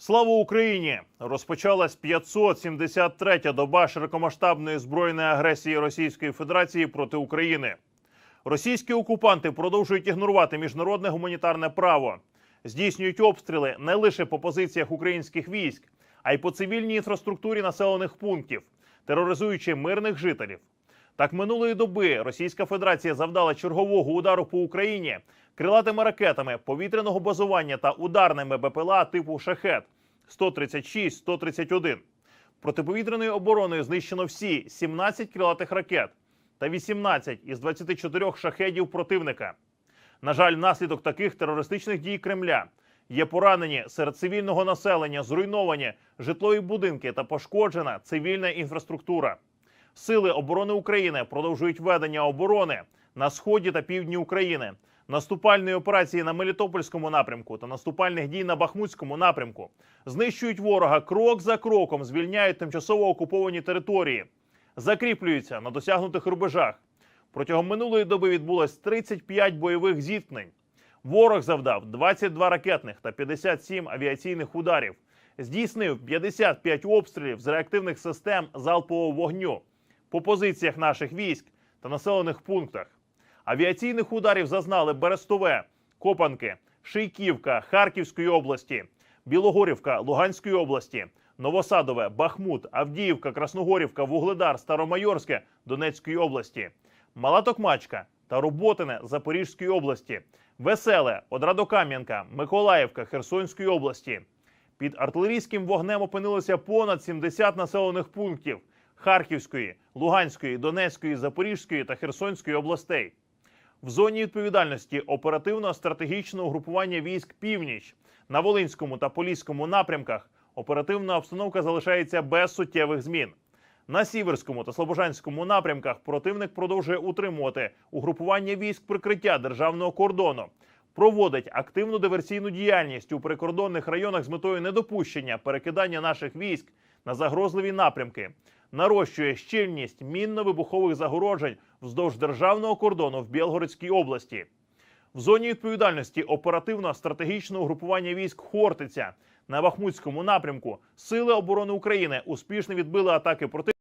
Слава Україні! Розпочалась 573-я доба широкомасштабної збройної агресії Російської Федерації проти України. Російські окупанти продовжують ігнорувати міжнародне гуманітарне право, здійснюють обстріли не лише по позиціях українських військ, а й по цивільній інфраструктурі населених пунктів, тероризуючи мирних жителів. Так минулої доби Російська Федерація завдала чергового удару по Україні крилатими ракетами повітряного базування та ударними БПЛА типу Шахет 136-131. Протиповітряною обороною знищено всі 17 крилатих ракет та 18 із 24 шахедів противника. На жаль, внаслідок таких терористичних дій Кремля є поранені серед цивільного населення, зруйновані житлові будинки та пошкоджена цивільна інфраструктура. Сили оборони України продовжують ведення оборони на сході та півдні України, наступальної операції на Мелітопольському напрямку та наступальних дій на Бахмутському напрямку. Знищують ворога крок за кроком, звільняють тимчасово окуповані території, закріплюються на досягнутих рубежах. Протягом минулої доби відбулось 35 бойових зіткнень. Ворог завдав 22 ракетних та 57 авіаційних ударів. Здійснив 55 обстрілів з реактивних систем залпового вогню по позиціях наших військ та населених пунктах. Авіаційних ударів зазнали Берестове, Копанки, Шийківка Харківської області, Білогорівка Луганської області, Новосадове, Бахмут, Авдіївка, Красногорівка, Вугледар, Старомайорське Донецької області, Мала Токмачка та Роботине Запорізької області, Веселе, Одрадокам'янка, Миколаївка Херсонської області. Під артилерійським вогнем опинилося понад 70 населених пунктів Харківської, Луганської, Донецької, Запорізької та Херсонської областей. В зоні відповідальності оперативно-стратегічного групування військ Північ на Волинському та Поліському напрямках оперативна обстановка залишається без суттєвих змін. На Сіверському та Слобожанському напрямках противник продовжує утримувати угрупування військ прикриття державного кордону, проводить активну диверсійну діяльність у прикордонних районах з метою недопущення перекидання наших військ на загрозливі напрямки, нарощує щільність мінно-вибухових загороджень вздовж державного кордону в Білгородській області. В зоні відповідальності оперативно-стратегічного групування військ Хортиця на Бахмутському напрямку Сили оборони України успішно відбили атаки проти.